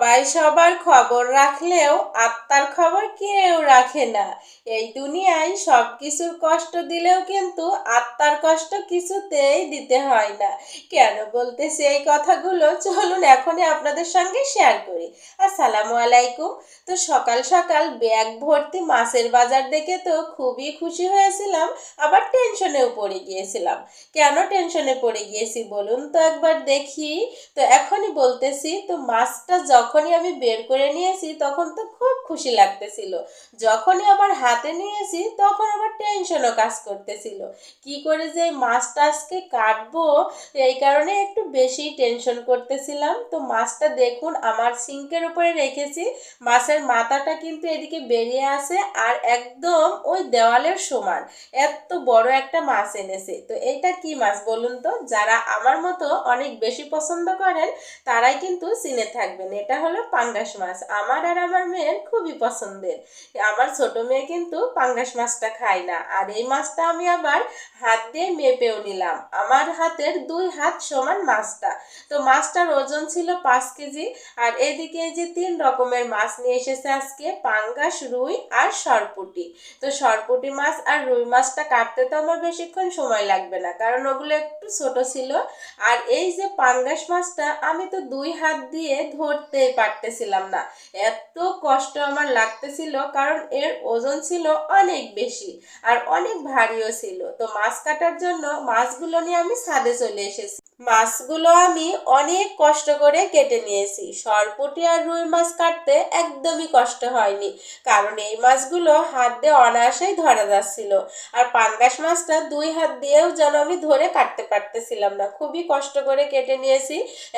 সবাই সবার খবর রাখলেও আত্মার খবর কেউ রাখে না। এই দুনিয়ায় সব কিছুর কষ্ট দিলেও কিন্তু আত্মার কষ্ট কিছুতেই দিতে হয় না। কেন বলতেছি এই কথাগুলো? চলুন এখনই আপনাদের সঙ্গে শেয়ার করি। আসসালামু আলাইকুম। তো সকাল সকাল ব্যাগ ভর্তি মাছের বাজার দেখে তো খুবই খুশি হয়েছিলাম, আবার টেনশনেও পড়ে গিয়েছিলাম। কেন টেনশনে পড়ে গিয়েছি বলুন তো একবার দেখি। তো এখনই বলতেছি, তো মাছটা যখনই আমি বের করে নিয়েছি, তখন তো খুব খুশি লাগতেছিল। যখনই আবার হাতে নিয়েছি, তখন আবার টেনশনও কাজ করতেছিল। কি করে যে মাছটা আজকে কাটবো, এই কারণে একটু বেশি টেনশন করতেছিলাম। তো মাছটা দেখুন, আমার সিঙ্কের উপরে রেখেছি। মাছের মাথাটা কিন্তু এদিকে বেরিয়ে আসে আর একদম ওই দেওয়ালের সমান। এত বড় একটা মাছ এনেছে। তো এটা কি মাছ বলুন তো? যারা আমার মতো অনেক বেশি পছন্দ করেন, তারাই কিন্তু চিনে থাকবেন। এটা হলো পাঙ্গাস মাছ। আমার আর আমার মেয়ের খুবই পছন্দের। আমার ছোট মেয়ে কিন্তু পাঙ্গাস মাছটা খায় না। আর এই মাছটা আমি আবার হাত দিয়ে মেপেও নিলাম। আমার হাতের দুই হাত সমান মাছটা। তো মাছটার ওজন ছিল পাঁচ কেজি। আর এদিকে যে তিন রকমের মাছ নিয়ে এসেছে আজকে, পাঙ্গাস, রুই আর সরপুটি। তো সরপুটি মাছ আর রুই মাছটা কাটতে তো আমার বেশিক্ষণ সময় লাগবে না, কারণ ওগুলো একটু ছোট ছিল। আর এই যে পাঙ্গাস মাছটা আমি তো দুই হাত দিয়ে ধরতেই পারতেছিলাম না। এত কষ্ট আমার লাগতেছিল কারণ এর ওজন ছিল অনেক বেশি আর অনেক ভারীও ছিল। তো মাছ কাটার জন্য মাছগুলো নিয়ে আমি ছাদে চলে এসেছি। মাছগুলো আমি অনেক কষ্ট করে কেটে নিয়েছি। সরপুটি আর রুই মাছ কাটতে একদমই কষ্ট হয়নি কারণ এই মাছগুলো হাত দিয়ে অনায়াসেই ধরা যাচ্ছিল আর পাঙ্গাস মাছটা দুই হাত দিয়েও যেন আমি ধরে কাটতে পারতেছিলাম না। খুবই কষ্ট করে কেটে নিয়েছি।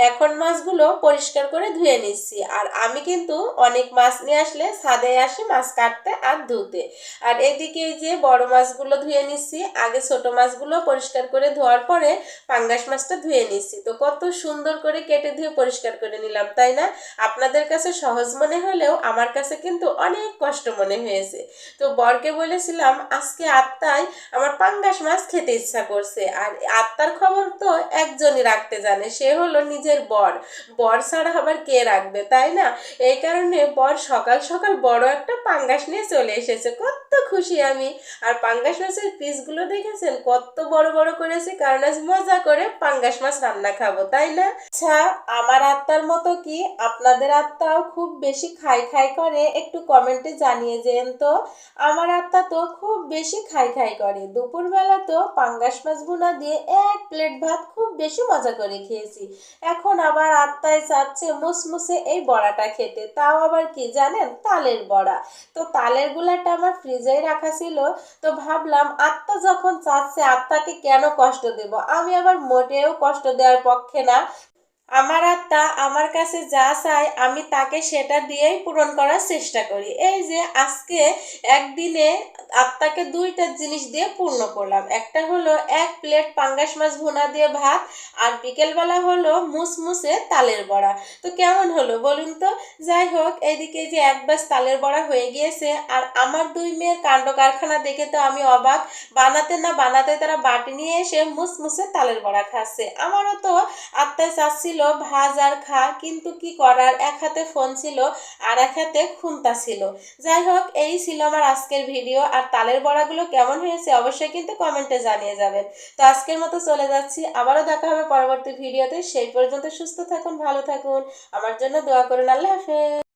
এখন মাছগুলো পরিষ্কার করে ধুয়ে নিচ্ছি। আর আমি কিন্তু অনেক মাছ নিয়ে আসলে ছাদে আসি মাছ কাটতে আর ধুতে। আর এদিকে যে বড় মাছগুলো ধুয়ে নিচ্ছি আগে ছোট মাছগুলো পরিষ্কার করে ধোয়ার পরে পাঙ্গাস মাছটা ধুয়ে নিচ্ছি তো কত সুন্দর করে কেটে ধুয়ে পরিষ্কার করে নিলাম, তাই না? আপনাদের কাছে সহজ মনে হলেও আমার কাছে কিন্তু অনেক কষ্ট মনে হয়েছে। তো বরকে বলেছিলাম, আজকে আত্মায় আমার পাঙ্গাস মাছ খেতে ইচ্ছা করছে। আর আত্মার খবর তো একজনই রাখতে জানে, সে হলো নিজের বর। বর ছাড়া আবার কে রাখবে? তাই না? এই কারণে বর সকাল সকাল বড় একটা পাঙ্গাস নিয়ে চলে এসেছে। কত খুশি আমি। আর পাঙ্গাস মাছের পিসগুলো দেখেছেন? কত বড় বড় করেছে। কারণ আজ মজা করে পাঙ্গাস মাছ রান্না খাব, তাই না? আচ্ছা আমার আত্মার মতো কি আপনাদের আত্মাও খুব বেশি খাই খাই করে? একটু কমেন্টে জানিয়ে যেন তো। আমার আত্মা তো খুব বেশি খাই খাই করে। দুপুরবেলা তো পাঙ্গাস মাছ ভুনা দিয়ে এক প্লেট ভাত খুব বেশি মজা করে খেয়েছি। এখন আবার আত্মায় চাচ্ছে মুসমুসে এই বড়াটা খেতে। তাও আবার কি জানেন? তালের বড়া। তো তালের গুলাটা আমার ফ্রিজেই রাখা ছিল। তো ভাবলাম আত্মা যখন চাচ্ছে আত্মাকে কেন কষ্ট দেব? আমি আবার মোটেও কষ্ট দেওয়ার পক্ষে না। আমার আত্মা আমার কাছে যা চায়, আমি তাকে সেটা দিয়েই পূরণ করার চেষ্টা করি। এই যে আজকে একদিনে আত্মাকে দুইটা জিনিস দিয়ে পূর্ণ করলাম। একটা হলো এক প্লেট পাঙ্গাস মাছ ভুনা দিয়ে ভাত, আর বিকেলবেলা হলো মুসমুসে তালের বড়া। তো কেমন হলো বলুন তো? যাই হোক, এইদিকে যে এক বাস তালের বড়া হয়ে গিয়েছে, আর আমার দুই মেয়ের কাণ্ড কারখানা দেখে তো আমি অবাক। বানাতে না বানাতে তারা বাটি নিয়ে এসে মুসমুসে তালের বড়া খাচ্ছে। আমারও তো আত্মায় চাচ্ছিল ভাজ আর খা, কিন্তু কি করার? এক হাতে ফোন ছিল আর এক হাতে খুন্তা ছিল। যাই হোক, এই ছিল আমার আজকের ভিডিও। আর তালের বড়াগুলো কেমন হয়েছে অবশ্যই কিন্তু কমেন্টে জানিয়ে যাবেন। তো আজকের মতো চলে যাচ্ছি। আবারও দেখা হবে পরবর্তী ভিডিওতে। সেই পর্যন্ত সুস্থ থাকুন, ভালো থাকুন। আমার জন্য দোয়া করুন। আল্লাহ হাফেজ।